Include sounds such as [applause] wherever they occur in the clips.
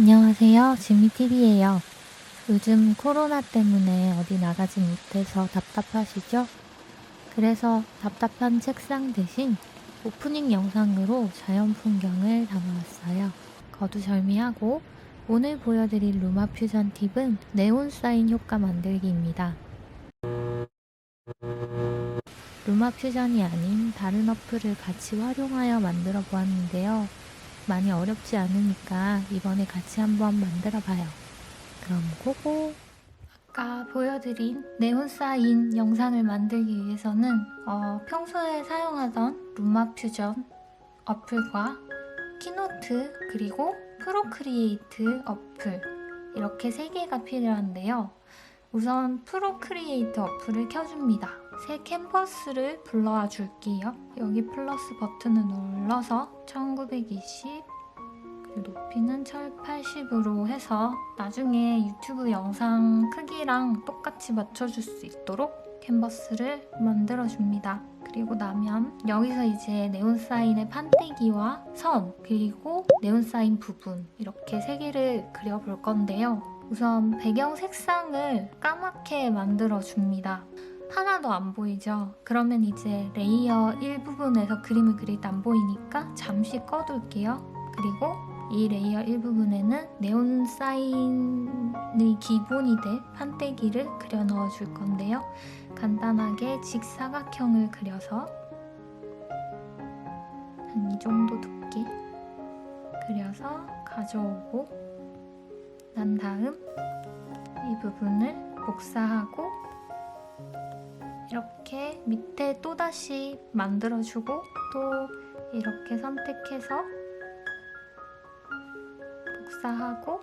안녕하세요. 지미TV예요. 요즘 코로나 때문에 어디 나가지 못해서 답답하시죠? 그래서 답답한 책상 대신 오프닝 영상으로 자연 풍경을 담아왔어요. 거두절미하고 오늘 보여드릴 루마 퓨전 팁은 네온 사인 효과 만들기입니다. 루마 퓨전이 아닌 다른 어플을 같이 활용하여 만들어 보았는데요. 많이 어렵지 않으니까 이번에 같이 한번 만들어 봐요. 그럼 고고! 아까 보여드린 네온 사인 영상을 만들기 위해서는 어, 평소에 사용하던 루마 퓨전 어플과 키노트 그리고 프로크리에이트 어플 이렇게 세 개가 필요한데요. 우선 프로크리에이트 어플을 켜줍니다. 새 캔버스를 불러와 줄게요. 여기 플러스 버튼을 눌러서 1920 그리고 높이는 1080으로 해서 나중에 유튜브 영상 크기랑 똑같이 맞춰줄 수 있도록 캔버스를 만들어줍니다. 그리고 나면 여기서 이제 네온사인의 판때기와 선 그리고 네온사인 부분 이렇게 세 개를 그려볼 건데요. 우선 배경 색상을 까맣게 만들어줍니다. 하나도 안 보이죠? 그러면 이제 레이어 일부분에서 그림을 그릴 때 안 보이니까 잠시 꺼둘게요. 그리고 이 레이어 일부분에는 네온 사인의 기본이 될 판때기를 그려 넣어 줄 건데요. 간단하게 직사각형을 그려서 한 이 정도 두께 그려서 가져오고 난 다음 이 부분을 복사하고 이렇게 밑에 또다시 만들어주고 또 이렇게 선택해서 복사하고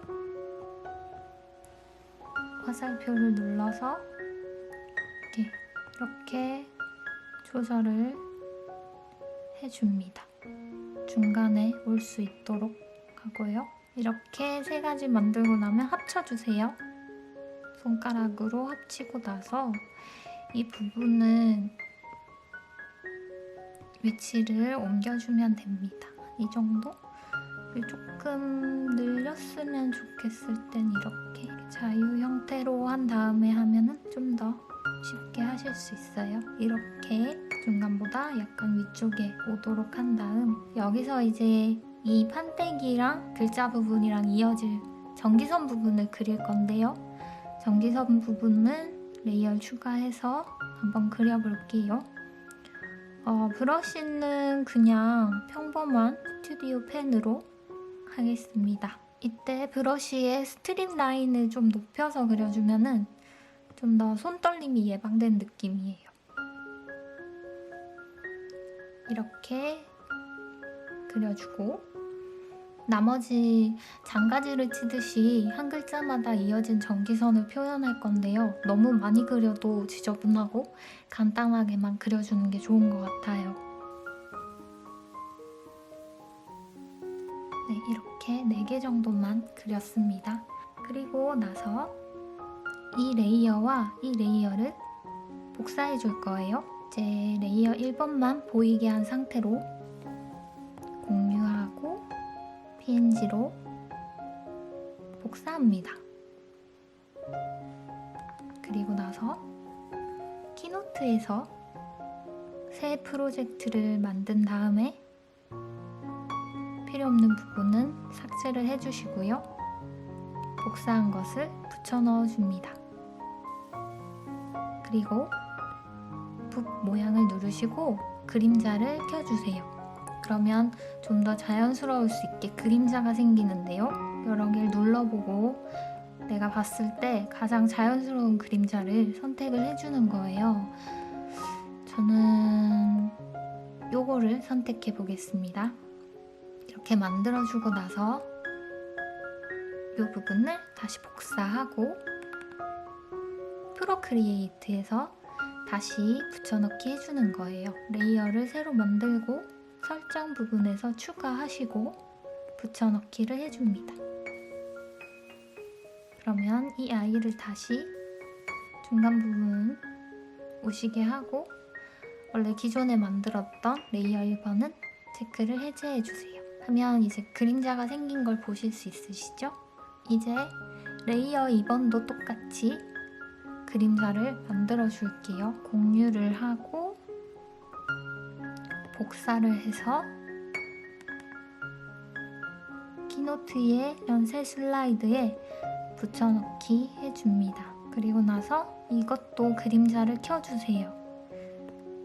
화살표를 눌러서 이렇게, 이렇게 조절을 해줍니다. 중간에 올 수 있도록 하고요. 이렇게 세 가지 만들고 나면 합쳐주세요. 손가락으로 합치고 나서 이 부분은 위치를 옮겨주면 됩니다. 이 정도? 조금 늘렸으면 좋겠을 땐 이렇게 자유 형태로 한 다음에 하면은 좀 더 쉽게 하실 수 있어요. 이렇게 중간보다 약간 위쪽에 오도록 한 다음 여기서 이제 이 판때기랑 글자 부분이랑 이어질 전기선 부분을 그릴 건데요. 전기선 부분은 레이어 추가해서 한번 그려볼게요. 어, 브러쉬는 그냥 평범한 스튜디오 펜으로 하겠습니다. 이때 브러쉬의 스트립 라인을 좀 높여서 그려주면 은 좀 더 손떨림이 예방된 느낌이에요. 이렇게 그려주고 나머지 장가지를 치듯이 한 글자마다 이어진 전기선을 표현할 건데요. 너무 많이 그려도 지저분하고 간단하게만 그려주는 게 좋은 것 같아요. 네, 이렇게 4개 정도만 그렸습니다. 그리고 나서 이 레이어와 이 레이어를 복사해 줄 거예요. 이제 레이어 1번만 보이게 한 상태로 PNG로 복사합니다. 그리고 나서 키노트에서 새 프로젝트를 만든 다음에 필요 없는 부분은 삭제를 해주시고요. 복사한 것을 붙여 넣어줍니다. 그리고 붓 모양을 누르시고 그림자를 켜주세요. 그러면 좀 더 자연스러울 수 있게 그림자가 생기는데요. 여러 개를 눌러보고 내가 봤을 때 가장 자연스러운 그림자를 선택을 해주는 거예요. 저는 요거를 선택해 보겠습니다. 이렇게 만들어주고 나서 이 부분을 다시 복사하고 프로크리에이트에서 다시 붙여넣기 해주는 거예요. 레이어를 새로 만들고 설정 부분에서 추가하시고 붙여넣기를 해줍니다. 그러면 이 아이를 다시 중간 부분 오시게 하고 원래 기존에 만들었던 레이어 1번은 체크를 해제해주세요. 하면 이제 그림자가 생긴 걸 보실 수 있으시죠? 이제 레이어 2번도 똑같이 그림자를 만들어 줄게요. 공유를 하고 복사를 해서 키노트의 연쇄 슬라이드에 붙여넣기 해줍니다. 그리고 나서 이것도 그림자를 켜주세요.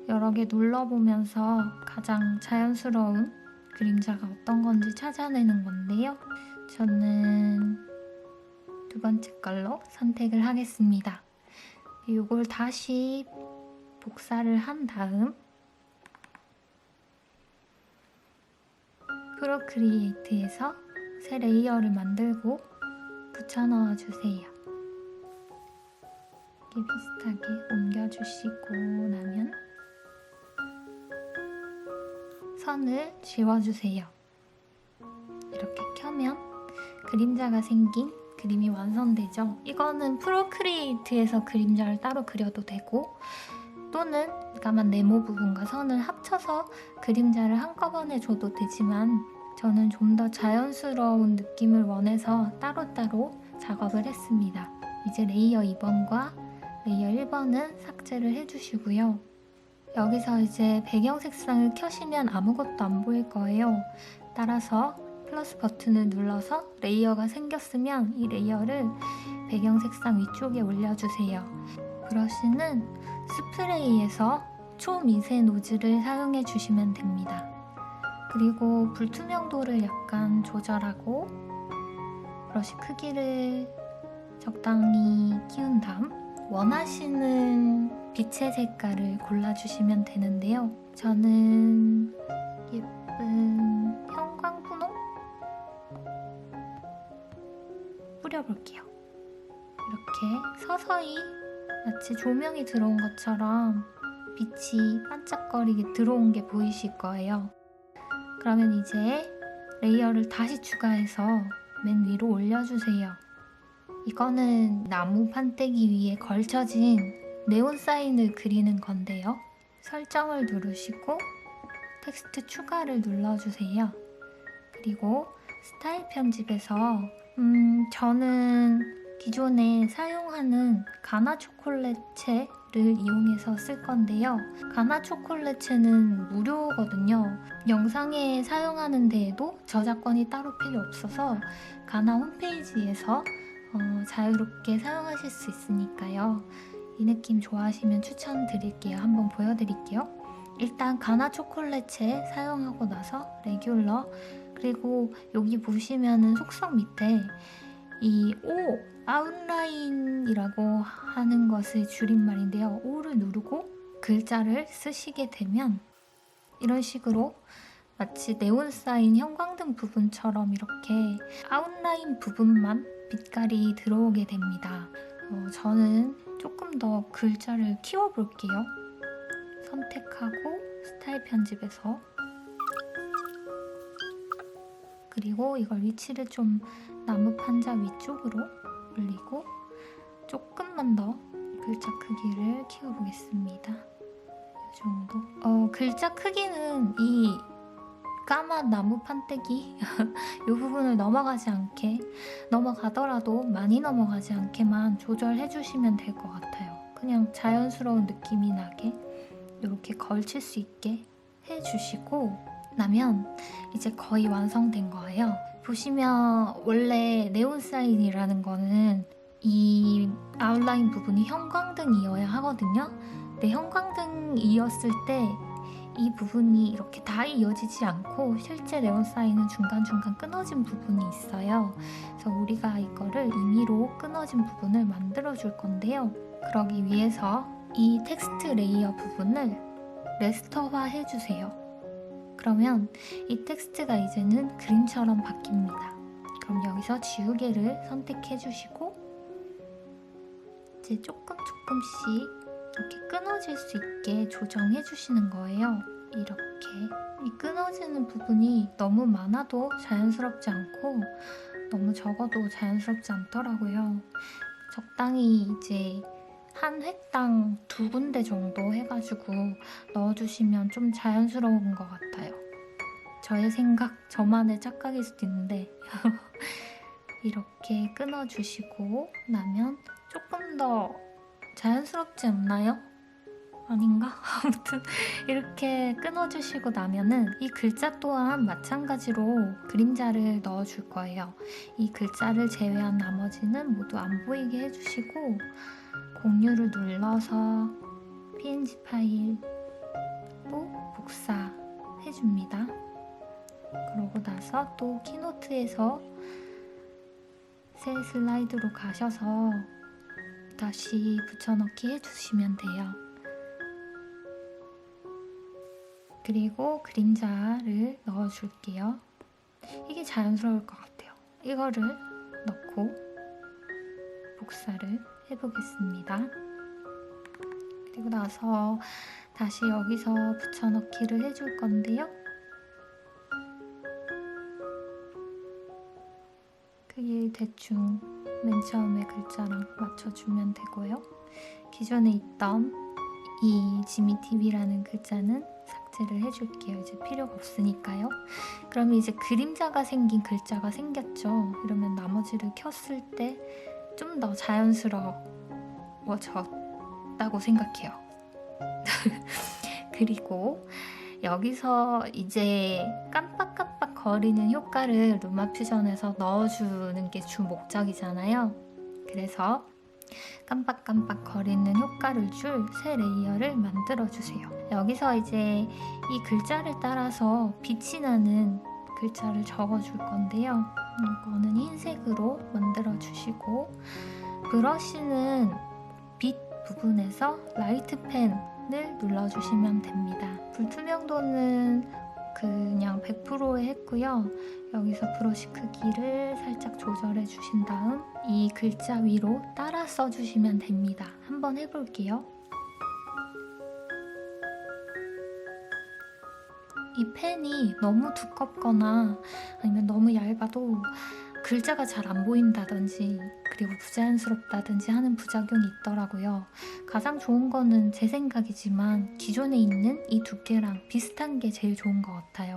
여러 개 눌러보면서 가장 자연스러운 그림자가 어떤 건지 찾아내는 건데요. 저는 두 번째 걸로 선택을 하겠습니다. 이걸 다시 복사를 한 다음 프로크리에이트에서 새 레이어를 만들고 붙여 넣어 주세요. 이렇게 비슷하게 옮겨주시고 나면 선을 지워주세요. 이렇게 켜면 그림자가 생긴 그림이 완성되죠. 이거는 프로크리에이트에서 그림자를 따로 그려도 되고 또는 까만 네모 부분과 선을 합쳐서 그림자를 한꺼번에 줘도 되지만 저는 좀 더 자연스러운 느낌을 원해서 따로따로 작업을 했습니다. 이제 레이어 2번과 레이어 1번은 삭제를 해주시고요. 여기서 이제 배경 색상을 켜시면 아무것도 안 보일 거예요. 따라서 플러스 버튼을 눌러서 레이어가 생겼으면 이 레이어를 배경 색상 위쪽에 올려주세요. 브러쉬는 스프레이에서 초미세 노즐을 사용해 주시면 됩니다. 그리고 불투명도를 약간 조절하고 브러쉬 크기를 적당히 키운 다음 원하시는 빛의 색깔을 골라주시면 되는데요. 저는 예쁜 형광분홍 뿌려볼게요. 이렇게 서서히 마치 조명이 들어온 것처럼 빛이 반짝거리게 들어온 게 보이실 거예요. 그러면 이제 레이어를 다시 추가해서 맨 위로 올려주세요. 이거는 나무 판때기 위에 걸쳐진 네온 사인을 그리는 건데요. 설정을 누르시고 텍스트 추가를 눌러주세요. 그리고 스타일 편집에서 음, 저는 기존에 사용하는 가나 초콜릿체를 이용해서 쓸 건데요. 가나 초콜릿체는 무료거든요. 영상에 사용하는 데에도 저작권이 따로 필요 없어서 가나 홈페이지에서 어, 자유롭게 사용하실 수 있으니까요. 이 느낌 좋아하시면 추천드릴게요. 한번 보여드릴게요. 일단 가나 초콜릿체 사용하고 나서 레귤러 그리고 여기 보시면은 속성 밑에 이 O 아웃라인이라고 하는 것의 줄임말인데요. O를 누르고 글자를 쓰시게 되면 이런 식으로 마치 네온 사인 형광등 부분처럼 이렇게 아웃라인 부분만 빛깔이 들어오게 됩니다. 어, 저는 조금 더 글자를 키워볼게요. 선택하고 스타일 편집에서 그리고 이걸 위치를 좀 나무 판자 위쪽으로 올리고 조금만 더 글자 크기를 키워보겠습니다. 이 정도. 어, 글자 크기는 이 까만 나무 판때기 [laughs] 이 부분을 넘어가지 않게 넘어가더라도 많이 넘어가지 않게만 조절해 주시면 될 것 같아요. 그냥 자연스러운 느낌이 나게 이렇게 걸칠 수 있게 해주시고 나면 이제 거의 완성된 거예요. 보시면 원래 네온 사인이라는 거는 이 아웃라인 부분이 형광등이어야 하거든요. 근데 형광등이었을 때 이 부분이 이렇게 다 이어지지 않고 실제 네온 사인은 중간중간 끊어진 부분이 있어요. 그래서 우리가 이거를 임의로 끊어진 부분을 만들어 줄 건데요. 그러기 위해서 이 텍스트 레이어 부분을 레스터화 해주세요. 그러면 이 텍스트가 이제는 그림처럼 바뀝니다. 그럼 여기서 지우개를 선택해 주시고 이제 조금 조금씩 이렇게 끊어질 수 있게 조정해 주시는 거예요. 이렇게 이 끊어지는 부분이 너무 많아도 자연스럽지 않고 너무 적어도 자연스럽지 않더라고요. 적당히 이제 한 획당 두 군데 정도 해가지고 넣어주시면 좀 자연스러운 것 같아요. 저의 생각, 저만의 착각일 수도 있는데 [laughs] 이렇게 끊어주시고 나면 조금 더 자연스럽지 않나요? 아닌가? [laughs] 아무튼 이렇게 끊어주시고 나면은 이 글자 또한 마찬가지로 그림자를 넣어줄 거예요. 이 글자를 제외한 나머지는 모두 안 보이게 해주시고 공유를 눌러서 PNG 파일로 복사해줍니다. 그러고 나서 또 키노트에서 새 슬라이드로 가셔서 다시 붙여넣기 해주시면 돼요. 그리고 그림자를 넣어줄게요. 이게 자연스러울 것 같아요. 이거를 넣고 복사를 해보겠습니다. 그리고 나서 다시 여기서 붙여넣기를 해줄 건데요. 그게 대충 맨 처음에 글자랑 맞춰주면 되고요. 기존에 있던 이 지미TV라는 글자는 삭제를 해줄게요. 이제 필요가 없으니까요. 그러면 이제 그림자가 생긴 글자가 생겼죠. 이러면 나머지를 켰을 때 좀 더 자연스러워졌다고 생각해요. [laughs] 그리고 여기서 이제 깜빡깜빡 거리는 효과를 루마 퓨전에서 넣어주는 게 주 목적이잖아요. 그래서 깜빡깜빡 거리는 효과를 줄 새 레이어를 만들어 주세요. 여기서 이제 이 글자를 따라서 빛이 나는 글자를 적어 줄 건데요. 이거는 흰색으로 만들어 주시고 브러쉬는 빛 부분에서 라이트 펜을 눌러 주시면 됩니다. 불투명도는 그냥 100%에 했고요. 여기서 브러쉬 크기를 살짝 조절해 주신 다음 이 글자 위로 따라 써주시면 됩니다. 한번 해볼게요. 이 펜이 너무 두껍거나 아니면 너무 얇아도 글자가 잘 안 보인다든지 그리고 부자연스럽다든지 하는 부작용이 있더라고요. 가장 좋은 거는 제 생각이지만 기존에 있는 이 두께랑 비슷한 게 제일 좋은 것 같아요.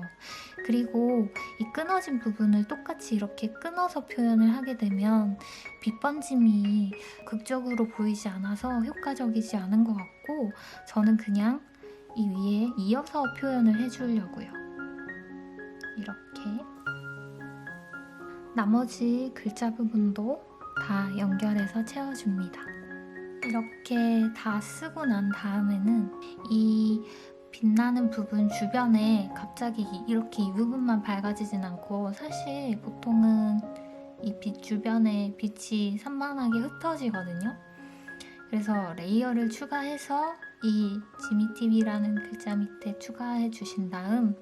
그리고 이 끊어진 부분을 똑같이 이렇게 끊어서 표현을 하게 되면 빛 번짐이 극적으로 보이지 않아서 효과적이지 않은 것 같고 저는 그냥 이 위에 이어서 표현을 해주려고요. 이렇게 나머지 글자 부분도 다 연결해서 채워줍니다. 이렇게 다 쓰고 난 다음에는 이 빛나는 부분 주변에 갑자기 이렇게 이 부분만 밝아지진 않고 사실 보통은 이 빛 주변에 빛이 산만하게 흩어지거든요. 그래서 레이어를 추가해서 이 지미TV라는 글자 밑에 추가해 주신 다음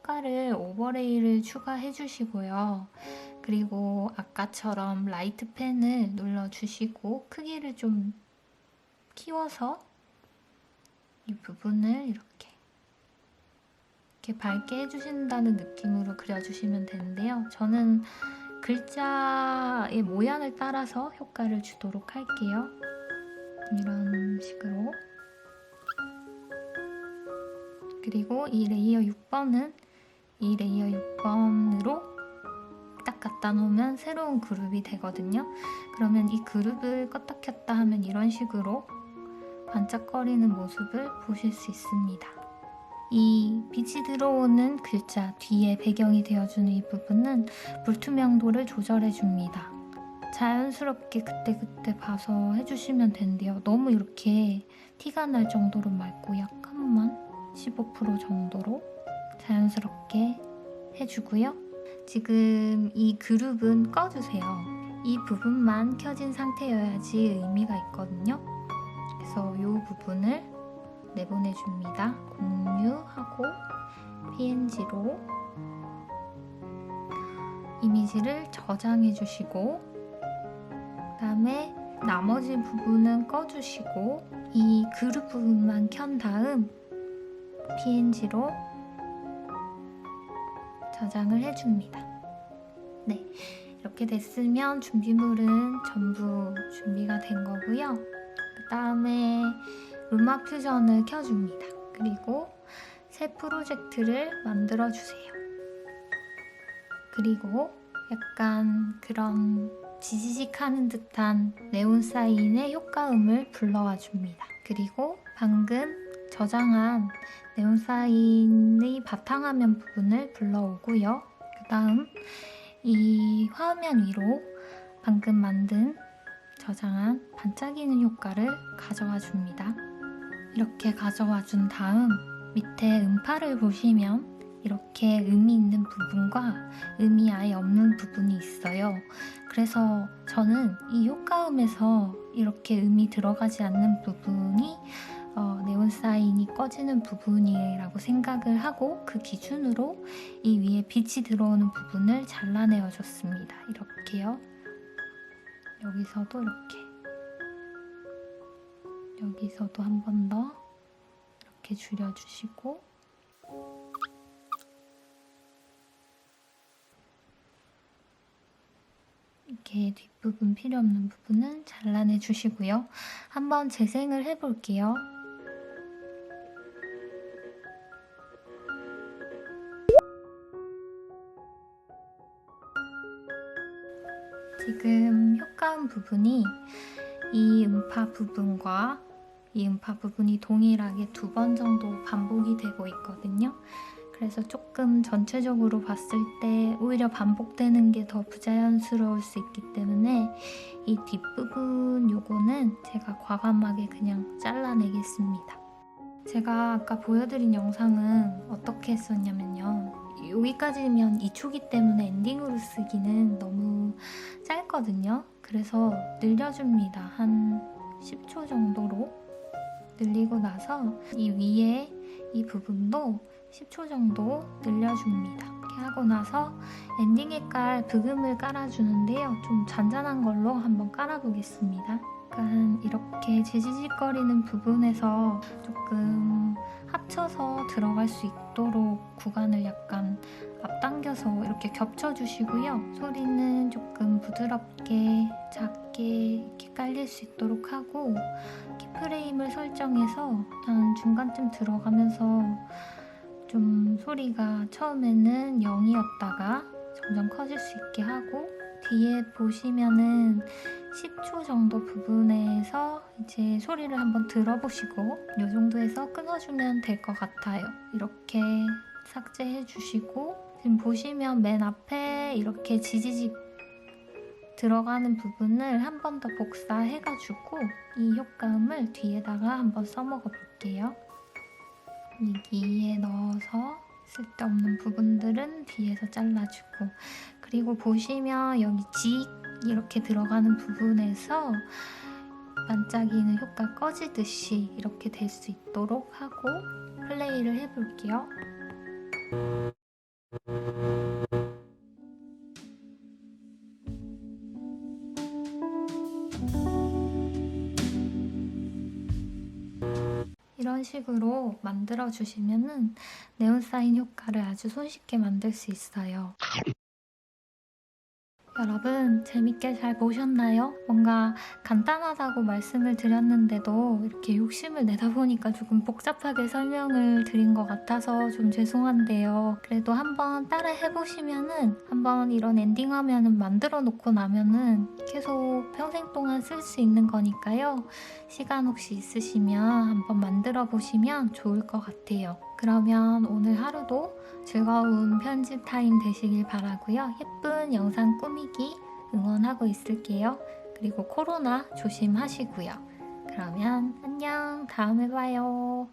효과를 오버레이를 추가해 주시고요. 그리고 아까처럼 라이트 펜을 눌러 주시고 크기를 좀 키워서 이 부분을 이렇게 이렇게 밝게 해주신다는 느낌으로 그려주시면 되는데요. 저는 글자의 모양을 따라서 효과를 주도록 할게요. 이런 식으로 그리고 이 레이어 6번은 이 레이어 6번으로 딱 갖다 놓으면 새로운 그룹이 되거든요. 그러면 이 그룹을 껐다 켰다 하면 이런 식으로 반짝거리는 모습을 보실 수 있습니다. 이 빛이 들어오는 글자 뒤에 배경이 되어주는 이 부분은 불투명도를 조절해 줍니다. 자연스럽게 그때그때 봐서 해주시면 된대요. 너무 이렇게 티가 날 정도로 말고 약간만 15% 정도로 자연스럽게 해주고요. 지금 이 그룹은 꺼주세요. 이 부분만 켜진 상태여야지 의미가 있거든요. 그래서 이 부분을 내보내줍니다. 공유하고 PNG로 이미지를 저장해 주시고 그 다음에 나머지 부분은 꺼주시고 이 그룹 부분만 켠 다음 PNG로 저장을 해줍니다. 네, 이렇게 됐으면 준비물은 전부 준비가 된 거고요. 그 다음에 루마 퓨전을 켜줍니다. 그리고 새 프로젝트를 만들어 주세요. 그리고 약간 그런 지지직 하는 듯한 네온 사인의 효과음을 불러와 줍니다. 그리고 방금 저장한 네온 사인의 바탕화면 부분을 불러오고요. 그 다음 이 화면 위로 방금 만든 저장한 반짝이는 효과를 가져와 줍니다. 이렇게 가져와 준 다음 밑에 음파를 보시면 이렇게 음이 있는 부분과 음이 아예 없는 부분이 있어요. 그래서 저는 이 효과음에서 이렇게 음이 들어가지 않는 부분이 어, 네온 사인이 꺼지는 부분이라고 생각을 하고 그 기준으로 이 위에 빛이 들어오는 부분을 잘라내어 줬습니다. 이렇게요. 여기서도 이렇게 여기서도 한 번 더 이렇게 줄여주시고 이렇게 뒷부분 필요 없는 부분은 잘라내 주시고요. 한번 재생을 해볼게요. 지금 효과음 부분이 이 음파 부분과 이 음파 부분이 동일하게 두 번 정도 반복이 되고 있거든요. 그래서 조금 전체적으로 봤을 때 오히려 반복되는 게 더 부자연스러울 수 있기 때문에 이 뒷부분 요거는 제가 과감하게 그냥 잘라내겠습니다. 제가 아까 보여드린 영상은 어떻게 했었냐면요. 여기까지면 2초기 때문에 엔딩으로 쓰기는 너무 짧거든요. 그래서 늘려줍니다. 한 10초 정도로 늘리고 나서 이 위에 이 부분도 10초 정도 늘려줍니다. 이렇게 하고 나서 엔딩에 깔 브금을 깔아주는데요. 좀 잔잔한 걸로 한번 깔아보겠습니다. 약간 이렇게 지지직거리는 부분에서 조금 합쳐서 들어갈 수 있도록 구간을 약간 앞당겨서 이렇게 겹쳐주시고요. 소리는 조금 부드럽게 작게 이렇게 깔릴 수 있도록 하고 키프레임을 설정해서 한 중간쯤 들어가면서 좀 소리가 처음에는 0이었다가 점점 커질 수 있게 하고 뒤에 보시면은 10초 정도 부분에서 이제 소리를 한번 들어보시고 이 정도에서 끊어주면 될 것 같아요. 이렇게 삭제해 주시고 지금 보시면 맨 앞에 이렇게 지지직 들어가는 부분을 한 번 더 복사해가지고 이 효과음을 뒤에다가 한번 써먹어 볼게요. 여기에 넣어서 쓸데없는 부분들은 뒤에서 잘라주고 그리고 보시면 여기 직 이렇게 들어가는 부분에서 반짝이는 효과 꺼지듯이 이렇게 될 수 있도록 하고 플레이를 해볼게요. 이런 식으로 만들어 주시면은 네온사인 효과를 아주 손쉽게 만들 수 있어요. 여러분 재밌게 잘 보셨나요? 뭔가 간단하다고 말씀을 드렸는데도 이렇게 욕심을 내다 보니까 조금 복잡하게 설명을 드린 것 같아서 좀 죄송한데요. 그래도 한번 따라 해보시면은 한번 이런 엔딩 화면은 만들어 놓고 나면은 계속 평생 동안 쓸 수 있는 거니까요. 시간 혹시 있으시면 한번 만들어 보시면 좋을 것 같아요. 그러면 오늘 하루도 즐거운 편집 타임 되시길 바라고요. 예쁜 영상 꾸미기 응원하고 있을게요. 그리고 코로나 조심하시고요. 그러면 안녕. 다음에 봐요.